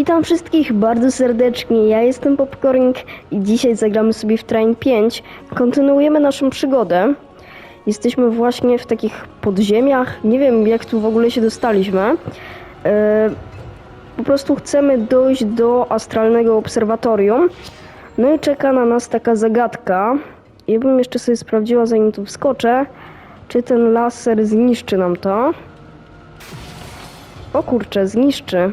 Witam wszystkich bardzo serdecznie. Ja jestem Popcorning i dzisiaj zagramy sobie w Train 5. Kontynuujemy naszą przygodę. Jesteśmy właśnie w takich podziemiach. Nie wiem, jak tu w ogóle się dostaliśmy. E, po prostu chcemy dojść do astralnego obserwatorium. No i czeka na nas taka zagadka. Ja bym jeszcze sobie sprawdziła, zanim tu wskoczę, czy ten laser zniszczy nam to. O kurczę, zniszczy.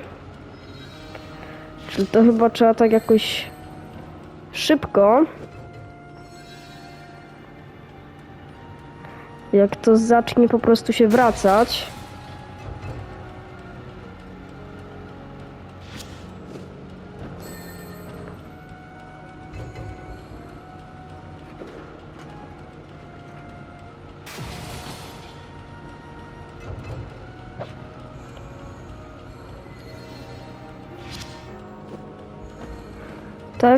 Czyli to chyba trzeba tak jakoś szybko. Jak to zacznie po prostu się wracać.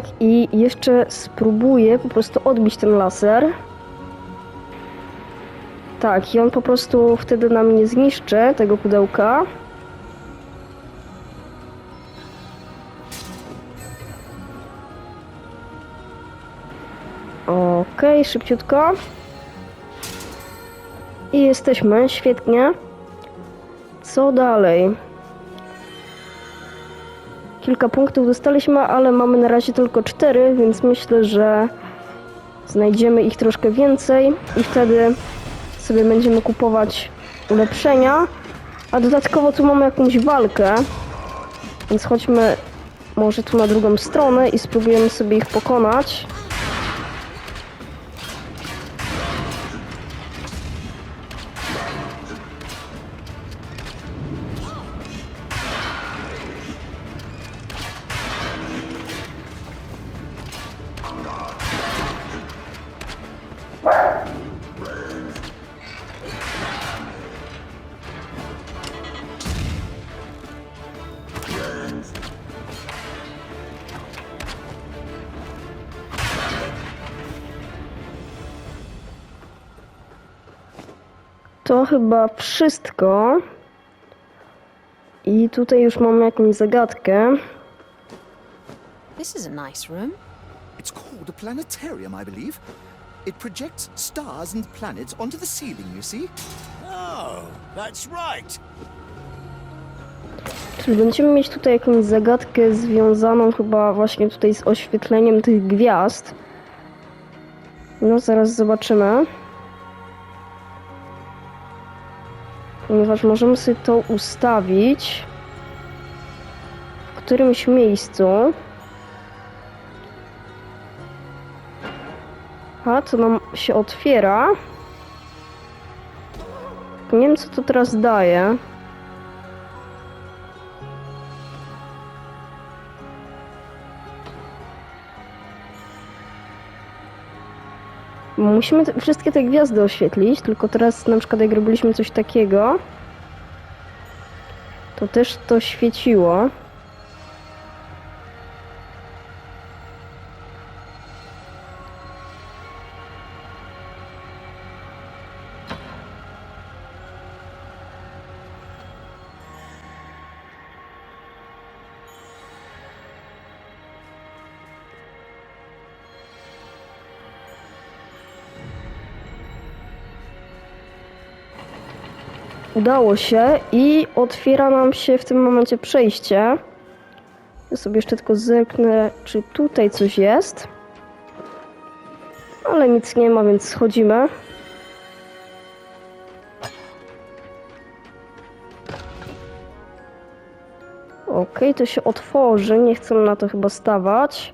Tak, i jeszcze spróbuję po prostu odbić ten laser. Tak, i on po prostu wtedy nam nie zniszczy tego pudełka. Okej, szybciutko. I jesteśmy, świetnie. Co dalej? Kilka punktów dostaliśmy, ale mamy na razie tylko cztery, więc myślę, że znajdziemy ich troszkę więcej i wtedy sobie będziemy kupować ulepszenia. A dodatkowo tu mamy jakąś walkę, więc chodźmy może tu na drugą stronę i spróbujemy sobie ich pokonać. To chyba wszystko. I tutaj już mamy jakąś zagadkę. This is a nice room. It's called a planetarium, I believe. It projects stars and planets onto the ceiling, you see? Oh, that's right. Czyli będziemy mieć tutaj jakąś zagadkę związaną chyba właśnie tutaj z oświetleniem tych gwiazd. No, zaraz zobaczymy. Ponieważ możemy sobie to ustawić w którymś miejscu. A, to nam się otwiera. Nie wiem, co to teraz daje. Musimy te, wszystkie te gwiazdy oświetlić, tylko teraz na przykład jak robiliśmy coś takiego, to też to świeciło. Udało się i otwiera nam się w tym momencie przejście. Ja sobie jeszcze tylko zerknę, czy tutaj coś jest. Ale nic nie ma, więc schodzimy. Okej, to się otworzy. Nie chcę na to chyba stawać.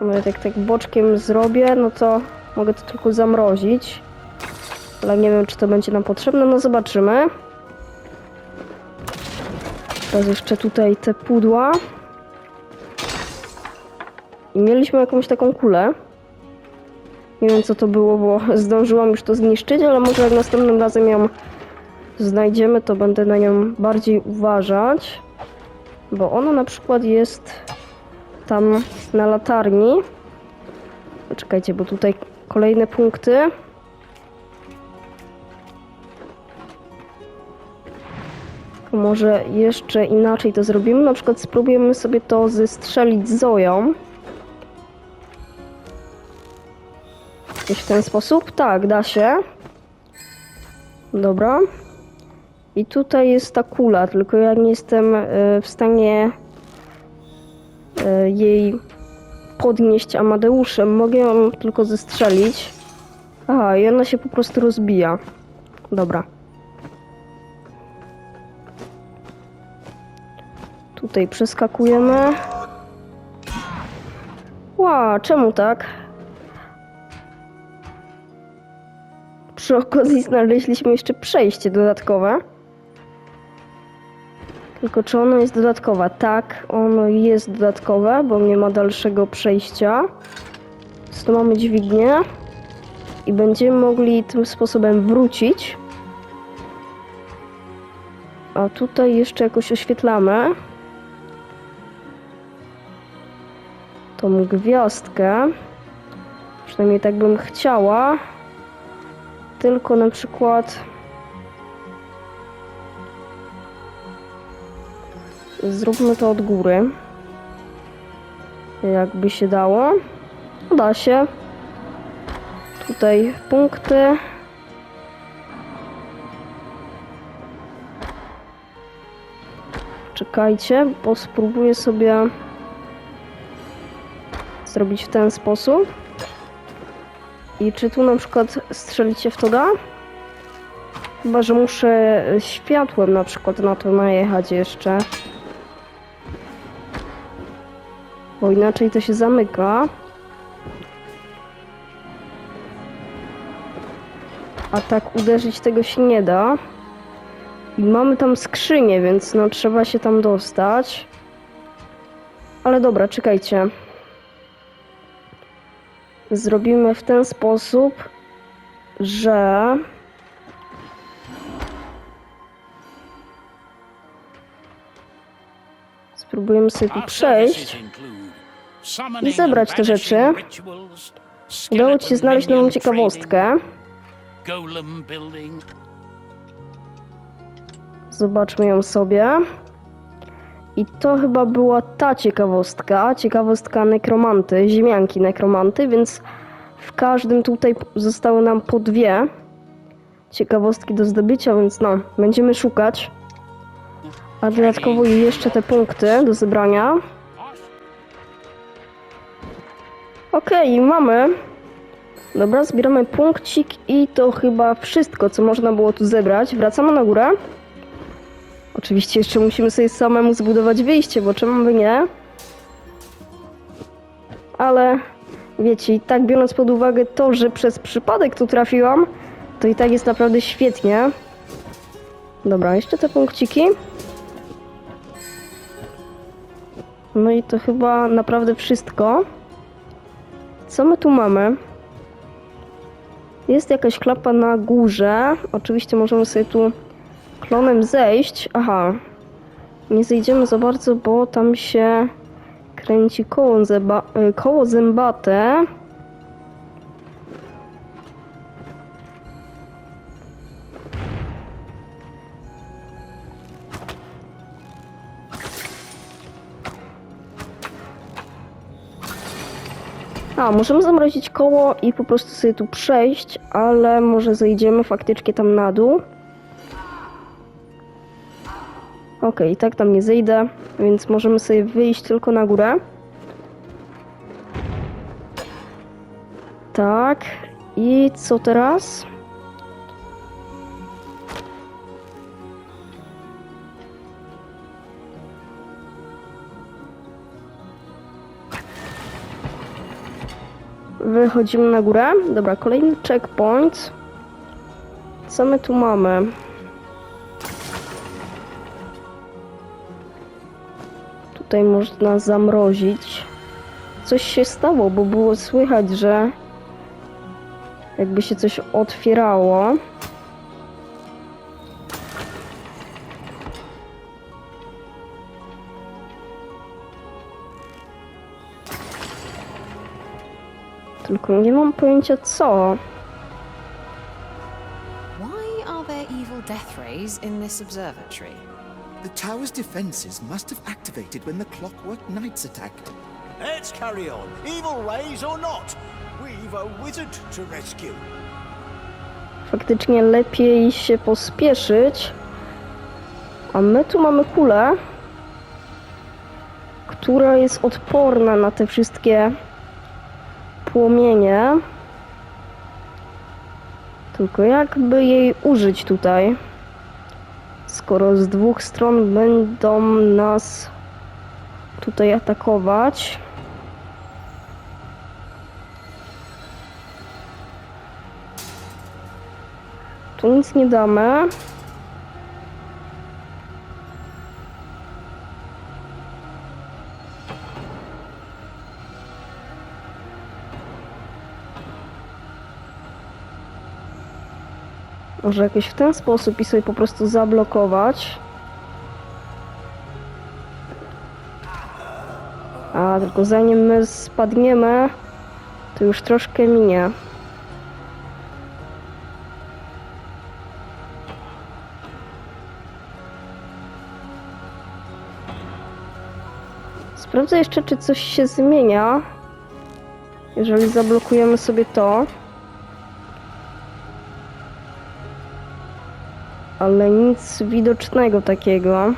Nawet jak tak boczkiem zrobię, no to mogę to tylko zamrozić. Ale nie wiem, czy to będzie nam potrzebne. No zobaczymy. Teraz jeszcze tutaj te pudła. I mieliśmy jakąś taką kulę. Nie wiem, co to było, bo zdążyłam już to zniszczyć, ale może jak następnym razem ją znajdziemy, to będę na nią bardziej uważać. Bo ona na przykład jest tam na latarni. Poczekajcie, bo tutaj kolejne punkty. Może jeszcze inaczej to zrobimy. Na przykład spróbujemy sobie to zestrzelić Zoją. Jakoś w ten sposób? Tak, da się. Dobra. I tutaj jest ta kula, tylko ja nie jestem e, w stanie e, jej podnieść Amadeuszem. Mogę ją tylko zestrzelić. Aha, i ona się po prostu rozbija. Dobra. Tutaj przeskakujemy. Ła, czemu tak? Przy okazji znaleźliśmy jeszcze przejście dodatkowe. Tylko czy ono jest dodatkowe? Tak, ono jest dodatkowe, bo nie ma dalszego przejścia. Więc mamy dźwignię. I będziemy mogli tym sposobem wrócić. A tutaj jeszcze jakoś oświetlamy. Tą gwiazdkę. Przynajmniej tak bym chciała. Tylko na przykład zróbmy to od góry. Jakby się dało. Da się. Tutaj punkty. Czekajcie, bo spróbuję sobie zrobić w ten sposób. I czy tu na przykład strzelić się w to da? Chyba, że muszę światłem na przykład na to najechać jeszcze. Bo inaczej to się zamyka. A tak uderzyć tego się nie da. I mamy tam skrzynię, więc no trzeba się tam dostać. Ale dobra, czekajcie. Zrobimy w ten sposób, że spróbujemy sobie tu przejść. i zebrać te rzeczy. Udało ci się znaleźć nową ciekawostkę. Zobaczmy ją sobie. I to chyba była ta ciekawostka, ciekawostka nekromanty, ziemianki nekromanty, więc w każdym tutaj zostały nam po dwie ciekawostki do zdobycia, więc no, będziemy szukać. A dodatkowo jeszcze te punkty do zebrania. Okej, mamy. Dobra, zbieramy punkcik i to chyba wszystko, co można było tu zebrać. Wracamy na górę. Oczywiście jeszcze musimy sobie samemu zbudować wyjście, bo czemu by nie? Ale wiecie, i tak biorąc pod uwagę to, że przez przypadek tu trafiłam, to i tak jest naprawdę świetnie. Dobra, jeszcze te punkciki. No i to chyba naprawdę wszystko. Co my tu mamy? Jest jakaś klapa na górze. Oczywiście możemy sobie tu klonem zejść. Aha. Nie zejdziemy za bardzo, bo tam się kręci koło, zęba, y, koło zębate. A, możemy zamrozić koło i po prostu sobie tu przejść, ale może zejdziemy faktycznie tam na dół. Okej, tak tam nie zejdę, więc możemy sobie wyjść tylko na górę. Tak. I co teraz? Wychodzimy na górę. Dobra, kolejny checkpoint. Co my tu mamy? Tutaj można zamrozić. Coś się stało, bo było słychać, że jakby się coś otwierało. Tylko nie mam pojęcia co. Why are there evil death rays in this observatory? The tower's defenses must have activated when the clockwork knights attacked. Let's carry on, evil ways or not. We've a wizard to rescue. Faktycznie lepiej się pospieszyć. A my tu mamy kulę, która jest odporna na te wszystkie płomienie. Tylko jakby jej użyć tutaj? Skoro z dwóch stron będą nas tutaj atakować. Tu nic nie damy. Może jakoś w ten sposób i sobie po prostu zablokować. A, tylko zanim my spadniemy, to już troszkę minie. Sprawdzę jeszcze, czy coś się zmienia. Jeżeli zablokujemy sobie to. Ale nic widocznego takiego.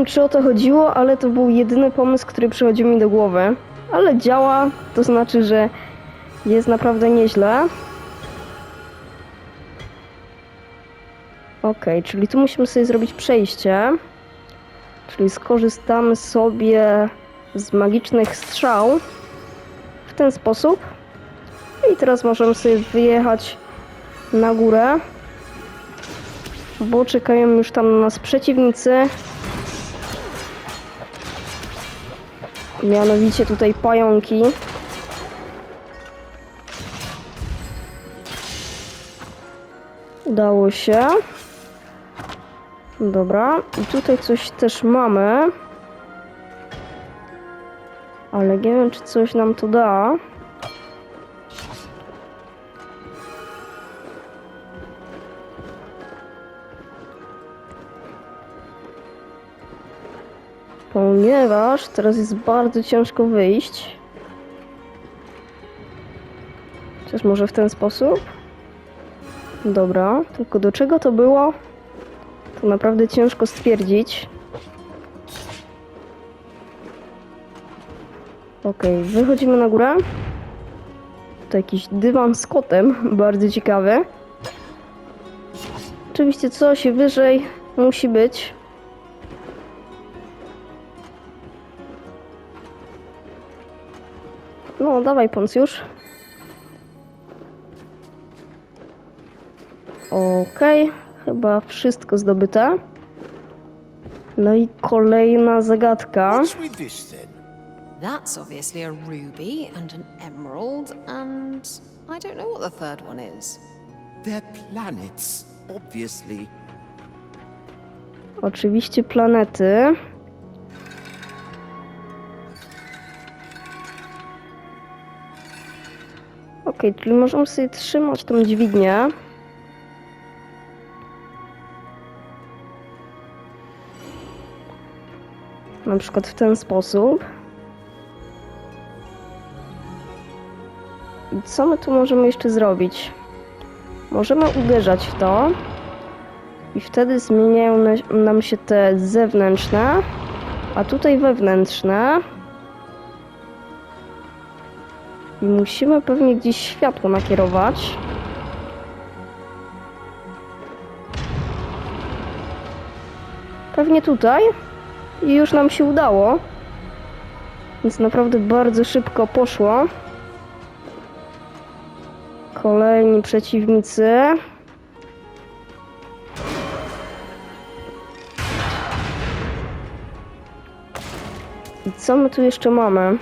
Wiem, czy o to chodziło, ale to był jedyny pomysł, który przychodził mi do głowy. Ale działa, to znaczy, że jest naprawdę nieźle. Ok, czyli tu musimy sobie zrobić przejście. Czyli skorzystamy sobie z magicznych strzał w ten sposób. I teraz możemy sobie wyjechać na górę, bo czekają już tam na nas przeciwnicy. Mianowicie tutaj pająki. Udało się. Dobra, i tutaj coś też mamy. Ale nie wiem, czy coś nam to da. Ponieważ teraz jest bardzo ciężko wyjść. Chociaż może w ten sposób? Dobra, tylko do czego to było? To naprawdę ciężko stwierdzić. Okej, wychodzimy na górę. To jakiś dywan z kotem, bardzo ciekawy. Oczywiście coś wyżej musi być. No, dawaj, Poncjusz. Okej, chyba wszystko zdobyte. No i kolejna zagadka. That's obviously a ruby and an emerald, and I don't know what the third one is. They're planets, obviously. Oczywiście planety. Okej, czyli możemy sobie trzymać tą dźwignię. Na przykład w ten sposób. I co my tu możemy jeszcze zrobić? Możemy uderzać w to. I wtedy zmieniają na- nam się te zewnętrzne, a tutaj wewnętrzne. I musimy pewnie gdzieś światło nakierować. Pewnie tutaj. I już nam się udało. Więc naprawdę bardzo szybko poszło. Kolejni przeciwnicy. I co my tu jeszcze mamy?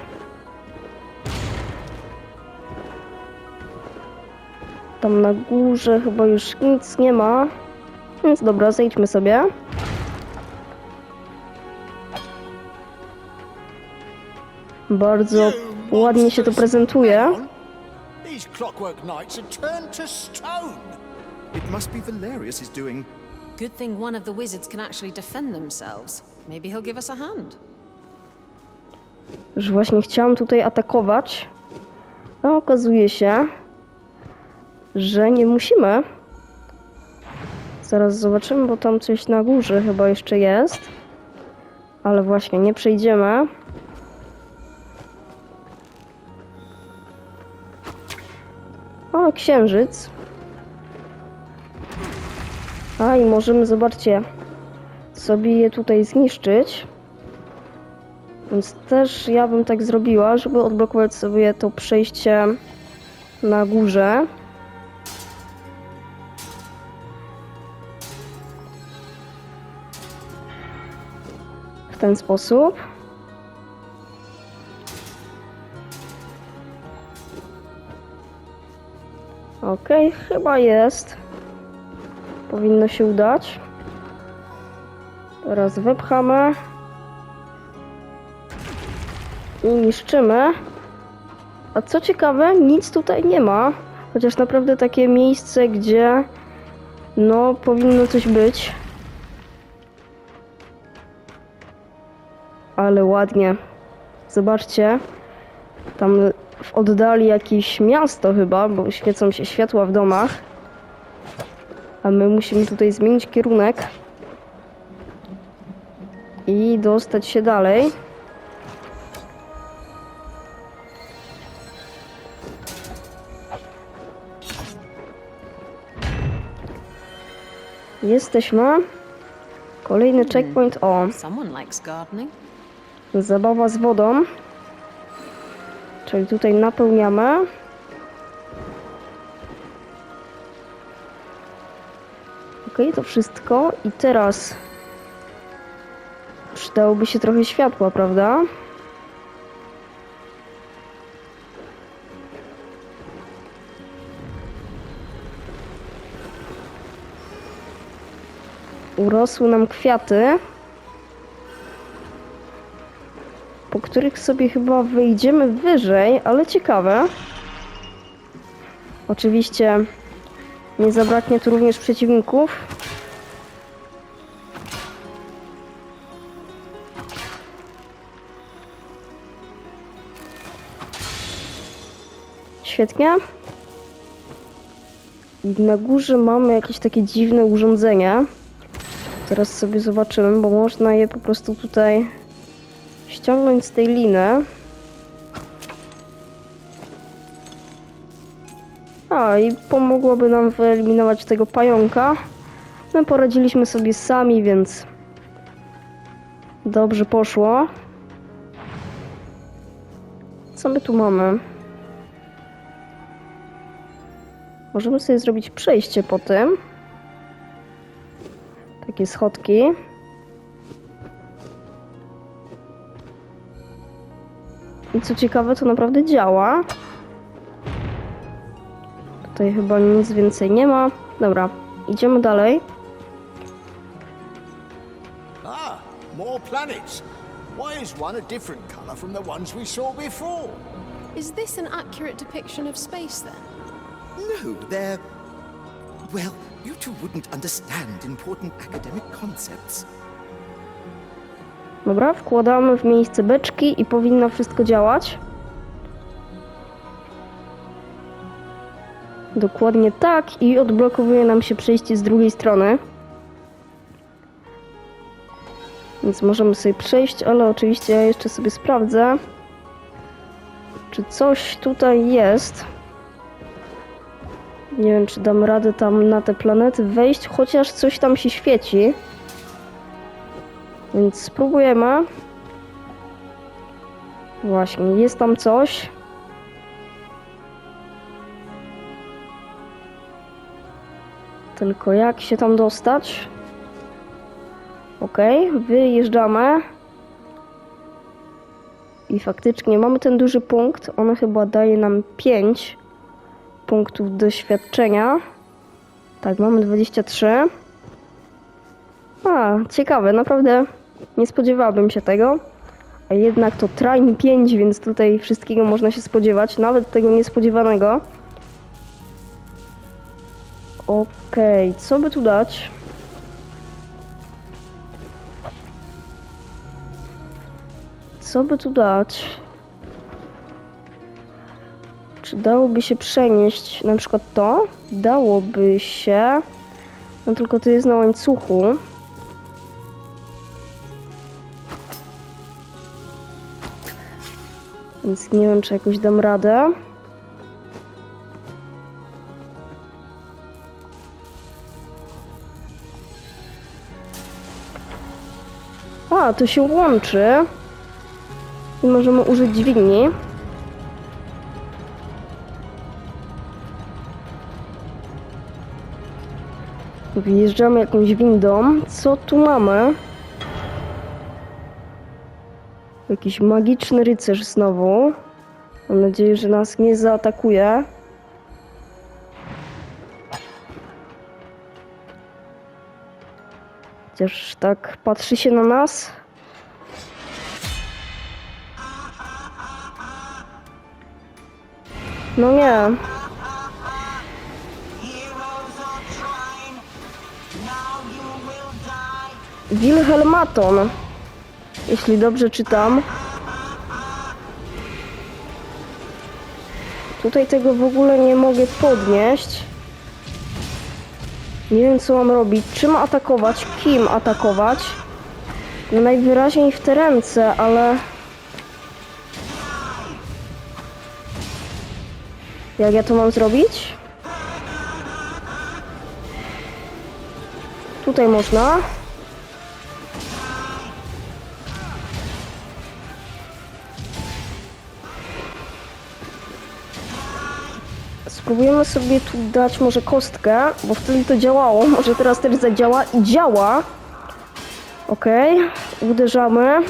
Tam na górze chyba już nic nie ma. Więc dobra, zejdźmy sobie. Bardzo ładnie się to prezentuje. These clockwork knights have turned to stone. It must be Valerius is doing. Good thing one of the wizards can actually defend themselves. Maybe he'll give us a hand. Już właśnie chciałam tutaj atakować. A okazuje się, że nie musimy. Zaraz zobaczymy, bo tam coś na górze chyba jeszcze jest. Ale właśnie, nie przejdziemy. O, księżyc. A i możemy, zobaczcie, sobie je tutaj zniszczyć. Więc też ja bym tak zrobiła, żeby odblokować sobie to przejście na górze. W ten sposób. Okej, chyba jest. Powinno się udać. Teraz wypchamy. i niszczymy. A co ciekawe, nic tutaj nie ma. Chociaż naprawdę takie miejsce, gdzie no powinno coś być. Ale ładnie. Zobaczcie. Tam w oddali jakieś miasto chyba, bo świecą się światła w domach. A my musimy tutaj zmienić kierunek. I dostać się dalej. Jesteśmy. Kolejny checkpoint. O. zabawa z wodą. Czyli tutaj napełniamy. Ok, to wszystko. I teraz przydałoby się trochę światła, prawda? urosły nam kwiaty, po których sobie chyba wyjdziemy wyżej, ale ciekawe. Oczywiście nie zabraknie tu również przeciwników. Świetnie. I na górze mamy jakieś takie dziwne urządzenie. Teraz sobie zobaczymy, bo można je po prostu tutaj ściągnąć z tej liny. A, i pomogłoby nam wyeliminować tego pająka. My poradziliśmy sobie sami, więc dobrze poszło. Co my tu mamy? Możemy sobie zrobić przejście po tym takie schodki. I co ciekawe, to naprawdę działa. Tutaj chyba nic więcej nie ma. Dobra, idziemy dalej. Ah, more planets. Why is one a different colour from the ones we saw before? Is this an accurate depiction of space then? No, they're. Well, you two wouldn't understand important academic concepts. Dobra, wkładamy w miejsce beczki i powinno wszystko działać. Dokładnie tak i odblokowuje nam się przejście z drugiej strony. Więc możemy sobie przejść, ale oczywiście ja jeszcze sobie sprawdzę, czy coś tutaj jest. Nie wiem, czy dam radę tam na te planety wejść, chociaż coś tam się świeci. Więc spróbujemy. Właśnie, jest tam coś. Tylko jak się tam dostać? Okej, wyjeżdżamy. I faktycznie mamy ten duży punkt. On chyba daje nam 5 punktów doświadczenia. Tak, mamy 23. A, ciekawe, naprawdę nie spodziewałabym się tego. A jednak to Train 5, więc tutaj wszystkiego można się spodziewać, nawet tego niespodziewanego. Okej, co by tu dać? Co by tu dać? Czy dałoby się przenieść na przykład to? Dałoby się. No tylko to jest na łańcuchu. Więc nie wiem, czy jakoś dam radę. A, to się łączy. I możemy użyć dźwigni. Wjeżdżamy jakąś windą. Co tu mamy? Jakiś magiczny rycerz znowu. Mam nadzieję, że nas nie zaatakuje. Chociaż tak patrzy się na nas. No nie. Wilhelmaton. Jeśli dobrze czytam. Tutaj tego w ogóle nie mogę podnieść. Nie wiem co mam robić. Czym atakować? Kim atakować? No najwyraźniej w te ręce, ale... Jak ja to mam zrobić? Tutaj można. Spróbujemy sobie tu dać może kostkę, bo wtedy to działało. Może teraz też zadziała i działa. Okej, uderzamy.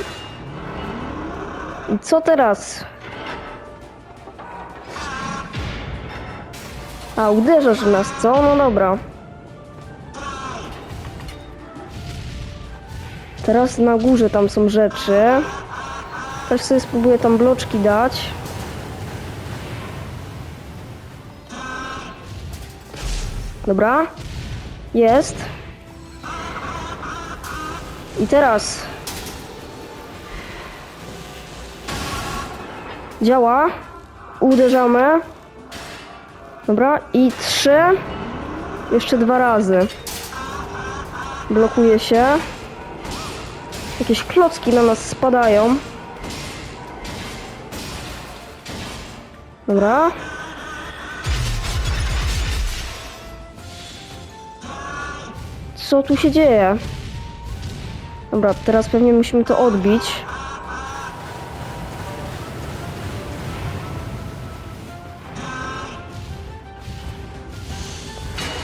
I co teraz? A, uderzasz w nas, co? No dobra. Teraz na górze tam są rzeczy. Też sobie spróbuję tam bloczki dać. Dobra. Jest. I teraz. Działa. Uderzamy. Dobra. I trzy. Jeszcze dwa razy. Blokuje się. Jakieś klocki na nas spadają. Dobra. Co tu się dzieje? Dobra, teraz pewnie musimy to odbić.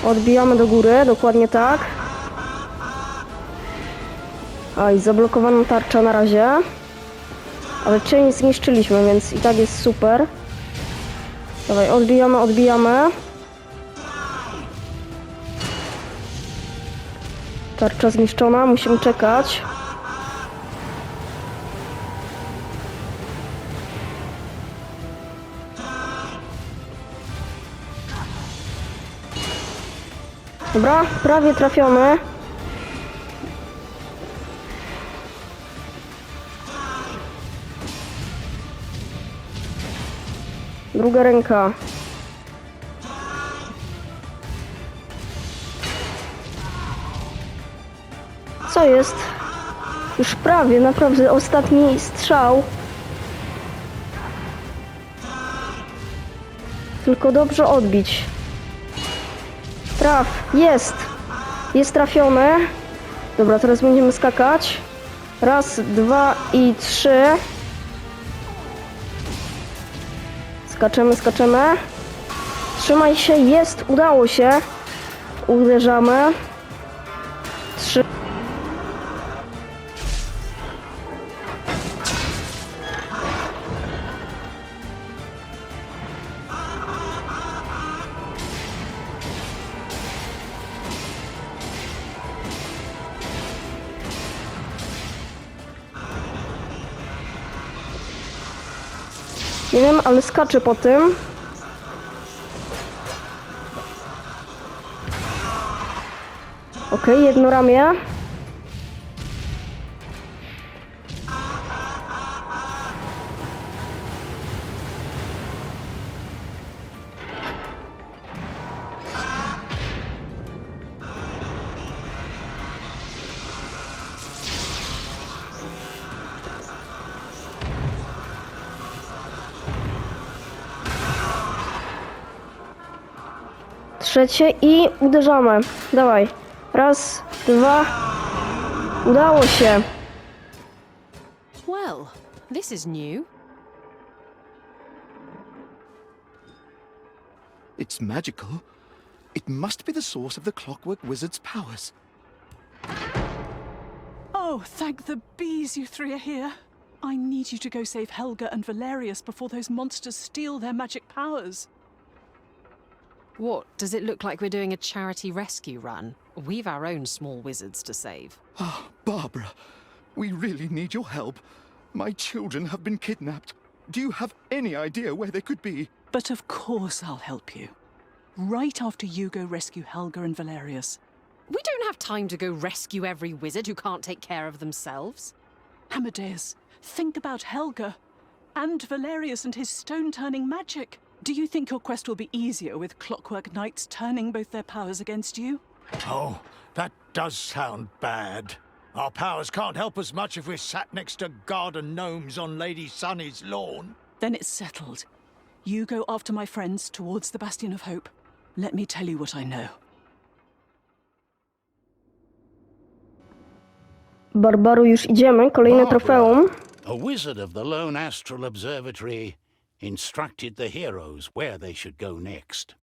Odbijamy do góry, dokładnie tak. A i zablokowana tarcza na razie. Ale część zniszczyliśmy, więc i tak jest super. Dawaj, odbijamy, odbijamy. Tarcza zniszczona, musimy czekać. Dobra, prawie trafiony. Druga ręka. Co jest? Już prawie, naprawdę ostatni strzał. Tylko dobrze odbić. Traf, jest. Jest trafiony. Dobra, teraz będziemy skakać. Raz, dwa i trzy. Skaczemy, skaczemy. Trzymaj się, jest, udało się. Uderzamy. Ale skaczę po tym. Okej, jedno ramię. Trzecie i uderzamy. Dawaj. Raz, dwa. Udało się. Well, this is new. It's magical. It must be the source of the Clockwork Wizard's powers. Oh, thank the bees you three are here. I need you to go save Helga and Valerius before those monsters steal their magic powers. What, does it look like we're doing a charity rescue run? We've our own small wizards to save. Ah, Barbara, we really need your help. My children have been kidnapped. Do you have any idea where they could be? But of course I'll help you. Right after you go rescue Helga and Valerius. We don't have time to go rescue every wizard who can't take care of themselves. Amadeus, think about Helga and Valerius and his stone turning magic. Do you think your quest will be easier with clockwork knights turning both their powers against you? Oh, that does sound bad. Our powers can't help us much if we're sat next to garden gnomes on Lady Sunny's lawn. Then it's settled. You go after my friends towards the Bastion of Hope. Let me tell you what I know. Barbaru, już idziemy. Kolejne Barbara. trofeum. A wizard of the Lone Astral Observatory instructed the heroes where they should go next.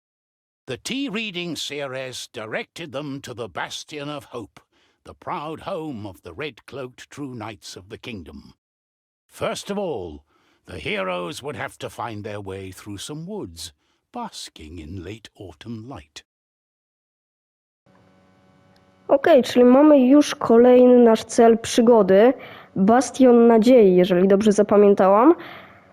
The tea reading Ceres directed them to the Bastion of Hope, the proud home of the red cloaked true knights of the kingdom. First of all, the heroes would have to find their way through some woods, basking in late autumn light. Okej, czyli mamy już kolejny nasz cel przygody. Bastion Nadziei, jeżeli dobrze zapamiętałam.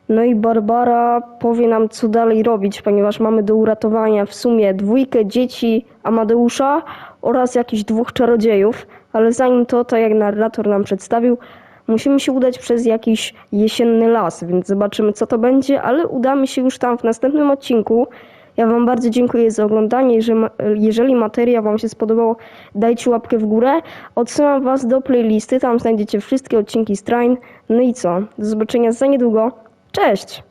No i Barbara powie nam, co dalej robić, ponieważ mamy do uratowania w sumie dwójkę dzieci Amadeusza oraz jakichś dwóch czarodziejów. Ale zanim to, tak jak narrator nam przedstawił, musimy się udać przez jakiś jesienny las, więc zobaczymy, co to będzie, ale udamy się już tam w następnym odcinku. Ja Wam bardzo dziękuję za oglądanie. Jeżeli, ma- jeżeli materiał Wam się spodobał, dajcie łapkę w górę. Odsyłam Was do playlisty, tam znajdziecie wszystkie odcinki z Train. No i co? Do zobaczenia za niedługo. Cześć!